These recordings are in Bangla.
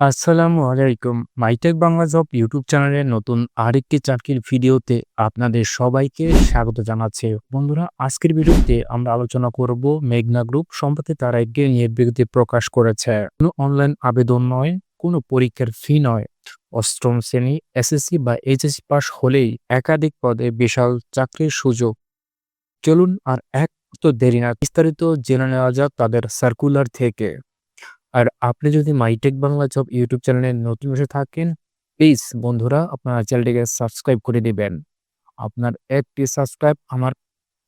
আসসালামু আলাইকুম। মাইটেক বাংলা জব ইউটিউব চ্যানেলের নতুন আরেকটি চাকরির ভিডিওতে আপনাদের সবাইকে স্বাগত জানাচ্ছি। বন্ধুরা, আজকের ভিডিওতে আমরা আলোচনা করব মেঘনা গ্রুপ সম্প্রতি তারা একটি নিয়োগ বিজ্ঞপ্তি প্রকাশ করেছে। কোনো অনলাইন আবেদন নয়, কোনো পরীক্ষার ফি নয়। অষ্টম শ্রেণি, এসএসসি বা এইচএসসি পাস হলেই একাধিক পদে বিশাল চাকরির সুযোগ। চলুন আর এক তো দেরি না, বিস্তারিত জেনে নেওয়া যাক তাদের সার্কুলার থেকে। আর আপনি যদি মাইটেক বাংলা জব ইউটিউব চ্যানেলে নতুন এসে থাকেন প্লিজ বন্ধুরা আপনার চ্যানেলটিকে সাবস্ক্রাইব করে দিবেন। আপনার একটি সাবস্ক্রাইব আমার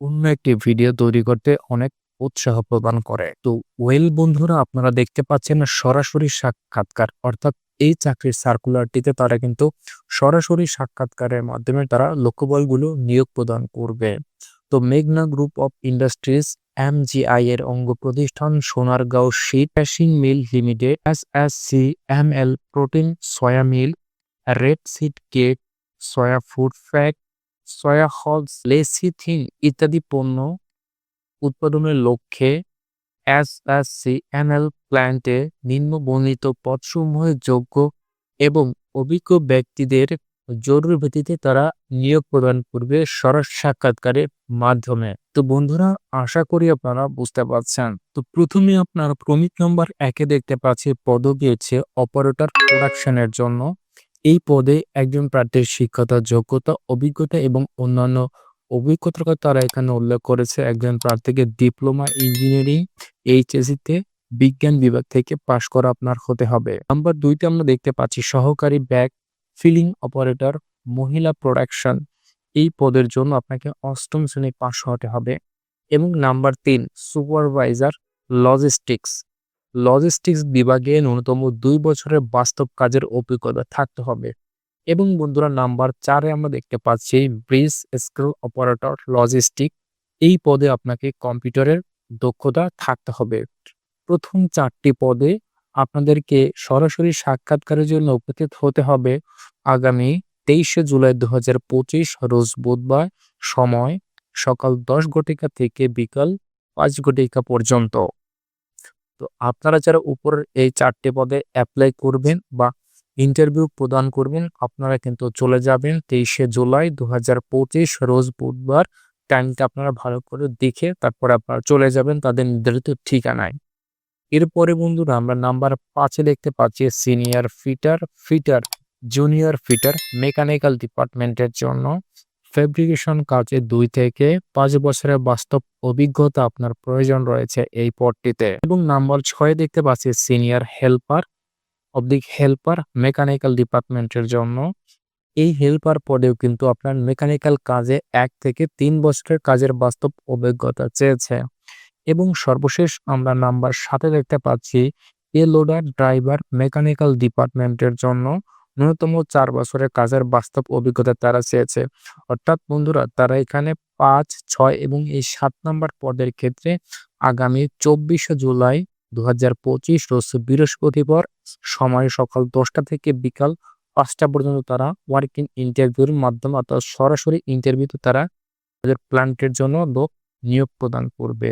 অন্য একটি ভিডিও তৈরি করতে অনেক উৎসাহ প্রদান করে। তো ওয়েল বন্ধুরা আপনারা দেখতে পাচ্ছেন সরাসরি সাক্ষাৎকার, অর্থাৎ এই চাকরির সার্কুলারটিতে তারা কিন্তু সরাসরি সাক্ষাৎকারের মাধ্যমে তারা লক্ষ্যবলগুলো নিয়োগ প্রদান করবে। তো মেঘনা group of industries, M MGI এর অঙ্গ প্রতিষ্ঠান Sonargaon seed প্যাশিং mill limited, S S C M L protein soya mill, red seed cake, soya food ফ্যাক সয়া হলস লেসিথিন ইত্যাদি পণ্য উৎপাদনের লক্ষ্যে S S C M L প্ল্যান্টে নিম্নবর্ণিত পদসমূহের যোগ্য এবং অভিজ্ঞ ব্যক্তিদের জরুরি ভিত্তিতে তারা নিয়োগ প্রদান করবে সরাস সাক্ষাৎকারের মাধ্যমে। তো বন্ধুরা, আশা করি আপনারা বুঝতে পারছেন। তো প্রথমে আপনার ক্রমিক নম্বর একে দেখতে পাচ্ছি, পদবি হচ্ছে অপারেটর প্রোডাকশনের জন্য। এই পদে একজন প্রার্থীর শিক্ষতা যোগ্যতা, অভিজ্ঞতা এবং অন্যান্য অভিজ্ঞতার কথা তারা এখানে উল্লেখ করেছে। একজন প্রার্থীকে ডিপ্লোমা ইঞ্জিনিয়ারিং এইচএসিতে বিজ্ঞান বিভাগ থেকে পাশ করা আপনার হতে হবে। নাম্বার দুইতে আমরা দেখতে পাচ্ছি, সহকারী ব্যাগ ফিলিং অপারেটর, মহিলা প্রোডাকশন, এই পদের জন্য আপনাকে অষ্টম শ্রেণি পাশ হতে হবে। এবং নাম্বার তিন, সুপারভাইজার লজিস্টিক্স। লজিস্টিক্স বিভাগে ন্যূনতম দুই বছরের বাস্তব কাজের অভিজ্ঞতা থাকতে হবে। এবং বন্ধুরা, নাম্বার চারে আমরা দেখতে পাচ্ছি ব্রিজ স্কিল অপারেটর লজিস্টিক। এই পদে আপনাকে কম্পিউটারের দক্ষতা থাকতে হবে। প্রথম চারটি পদে আপনাদেরকে সরাসরি সাক্ষাৎকারের জন্য উপস্থিত হতে হবে আগামী তেইশে জুলাই দু হাজার পঁচিশ রোজ বুধবার সময় সকাল দশ ঘটিকা থেকে বিকাল পাঁচ ঘটিকা পর্যন্ত। তো আপনারা যারা উপরের এই চারটে পদে অ্যাপ্লাই করবেন বা ইন্টারভিউ প্রদান করবেন, আপনারা কিন্তু চলে যাবেন তেইশে জুলাই দু হাজার পঁচিশ রোজ বুধবার। টাইমটা আপনারা ভালো করে দেখে তারপর আপনারা চলে যাবেন তাদের নির্ধারিত ঠিকানায়। এরপরে বন্ধুরা আমরা নাম্বার পাঁচে দেখতে পাচ্ছি senior fitter fitter, junior fitter, mechanical ডিপার্টমেন্টের জন্য। ফেব্রিকেশন কাজে দুই থেকে পাঁচ বছরের বাস্তব অভিজ্ঞতা আপনার প্রয়োজন রয়েছে এই পদটিতে। এবং নাম্বার ছয় দেখতে পাচ্ছি সিনিয়র হেল্পার অবদিক হেল্পার, মেকানিক্যাল ডিপার্টমেন্টের জন্য। এই হেল্পার পদেও কিন্তু আপনার মেকানিক্যাল কাজে এক থেকে তিন বছরের কাজের বাস্তব অভিজ্ঞতা চেয়েছে। এবং সর্বশেষ আমরা নাম্বার সাথে দেখতে পাচ্ছি, এ লোডার ড্রাইভার মেকানিক্যাল ডিপার্টমেন্টের জন্য ন্যূনতম চার বছরের কাজের বাস্তব অভিজ্ঞতা তারা চেয়েছে। অর্থাৎ বন্ধুরা, তারা এখানে পাঁচ, ছয় এবং এই সাত নম্বর পদের ক্ষেত্রে আগামী চব্বিশে জুলাই দু হাজার পঁচিশ রোজ বৃহস্পতিবার সময় সকাল দশটা থেকে বিকাল পাঁচটা পর্যন্ত তারা ওয়ার্কিং ইন্টারভিউর মাধ্যমে অর্থাৎ সরাসরি ইন্টারভিউতে তারা তাদের প্ল্যান্টের জন্য লোক নিয়োগ প্রদান করবে।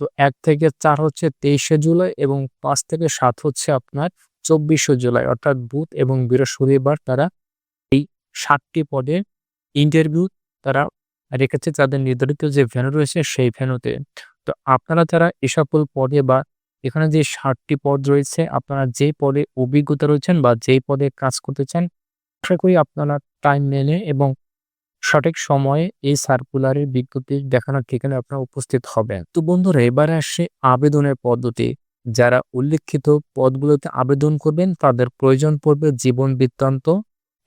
তো এক থেকে চার হচ্ছে তেইশে জুলাই এবং পাঁচ থেকে সাত হচ্ছে আপনার চব্বিশে জুলাই। অর্থাৎ বুধ এবং বৃহস্পতিবার তারা এই সাতটি পদে ইন্টারভিউ তারা রেখেছে। তাদের নির্ধারিত যে ভেনু রয়েছে সেই ভেনুতে তো আপনারা যারা এ পদে বা এখানে যে ষাটটি পদ রয়েছে, আপনারা যে পদে অভিজ্ঞতা রয়েছেন বা যেই পদে কাজ করতে চান, আশা করি আপনারা টাইম মেনে এবং সঠিক সময়ে এই সার্কুলারের বিজ্ঞপ্তি দেখানোর ঠিকানায় আপনারা উপস্থিত হবেন। তো বন্ধুরা, এবারে আসে আবেদনের পদ্ধতি। যারা উল্লেখিত পদগুলোতে আবেদন করবেন, তাদের প্রয়োজন পড়বে জীবন বৃত্তান্ত,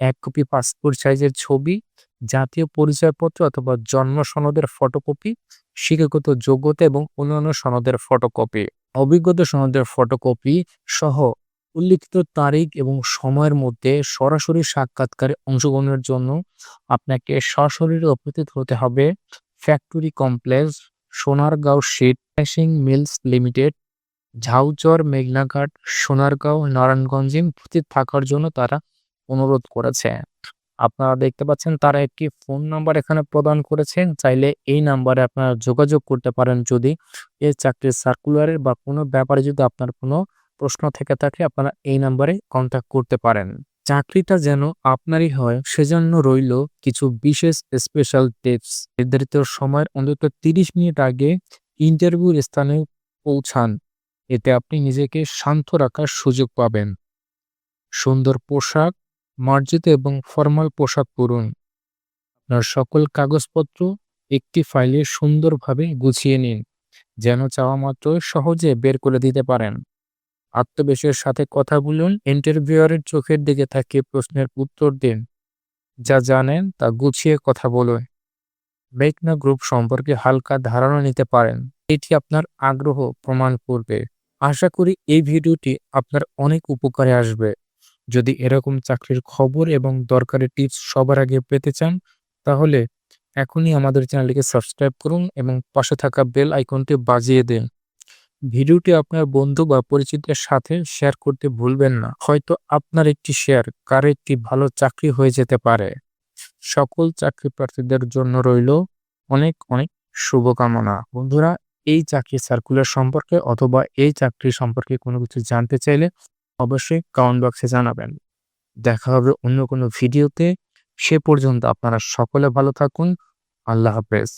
এক কপি পাসপোর্ট সাইজের ছবি, জাতীয় পরিচয়পত্র অথবা জন্ম সনদের ফটোকপি শিক্ষাগত যোগ্যতা এবং অন্যান্য সনদের ফটোকপি অভিজ্ঞতা সনদের ফটোকপি সহ উল্লিখিত তারিখ এবং সময়ের মধ্যে সরাসরি সাক্ষাৎকারে অংশগ্রহণের জন্য আপনাকে সরাসরি উপস্থিত হতে হবে। Factory complex, Sonargaon sheet passing mills limited Jhauchar মেঘনাঘাট, Sonargaon নারায়ণগঞ্জে উপস্থিত থাকার জন্য তারা অনুরোধ করেছে। আপনারা দেখতে পাচ্ছেন তারা একটি ফোন নাম্বার এখানে প্রদান করেছেন। চাইলে এই নাম্বারে আপনারা যোগাযোগ করতে পারেন। যদি এই চাকরির সার্কুলারের বা কোনো ব্যাপারে যদি আপনার কোনো প্রশ্ন থেকে থাকে আপনারা এই নাম্বারে কন্ট্যাক্ট করতে পারেন। চাকরিটা যেন আপনারই হয়, সেজন্য রইল কিছু বিশেষ স্পেশাল টিপস নির্ধারিত সময়ের অন্তত তিরিশ মিনিট আগে ইন্টারভিউর স্থানে পৌঁছান। এতে আপনি নিজেকে শান্ত রাখার সুযোগ পাবেন। সুন্দর পোশাক মার্জিত এবং ফর্মাল পোশাক পরুন। আপনার সকল কাগজপত্র একটি ফাইলে সুন্দরভাবে গুছিয়ে নিন, যেন চাওয়া মাত্র সহজে বের করে দিতে পারেন। আত্মবিশ্বাসের সাথে কথা বলুন ইন্টারভিউয়ারের চোখের দিকে তাকিয়ে প্রশ্নের উত্তর দিন। যা জানেন তা গুছিয়ে কথা বলুন। মেঘনা গ্রুপ সম্পর্কে হালকা ধারণা নিতে পারেন। এটি আপনার আগ্রহ প্রমাণ করবে। আশা করি এই ভিডিওটি আপনার অনেক উপকারে আসবে। যদি এরকম চাকরির খবর এবং দরকারি টিপস সবার আগে পেতে চান, তাহলে এখনই আমাদের চ্যানেলটিকে সাবস্ক্রাইব করুন এবং পাশে থাকা বেল আইকনটি বাজিয়ে দিন। ভিডিওটি আপনার বন্ধু বা পরিচিতের সাথে শেয়ার করতে ভুলবেন না। হয়তো আপনার একটি শেয়ার কার একটি ভালো চাকরি হয়ে যেতে পারে। সকল চাকরি প্রার্থীদের জন্য রইল অনেক অনেক শুভকামনা। বন্ধুরা, এই চাকরি সার্কুলার সম্পর্কে অথবা এই চাকরি সম্পর্কে কোনো কিছু জানতে চাইলে অবশ্যই কমেন্ট বক্সে জানাবেন। দেখা হবে অন্য কোনো ভিডিওতে সে পর্যন্ত আপনারা সকলে ভালো থাকুন। আল্লাহ হাফেজ।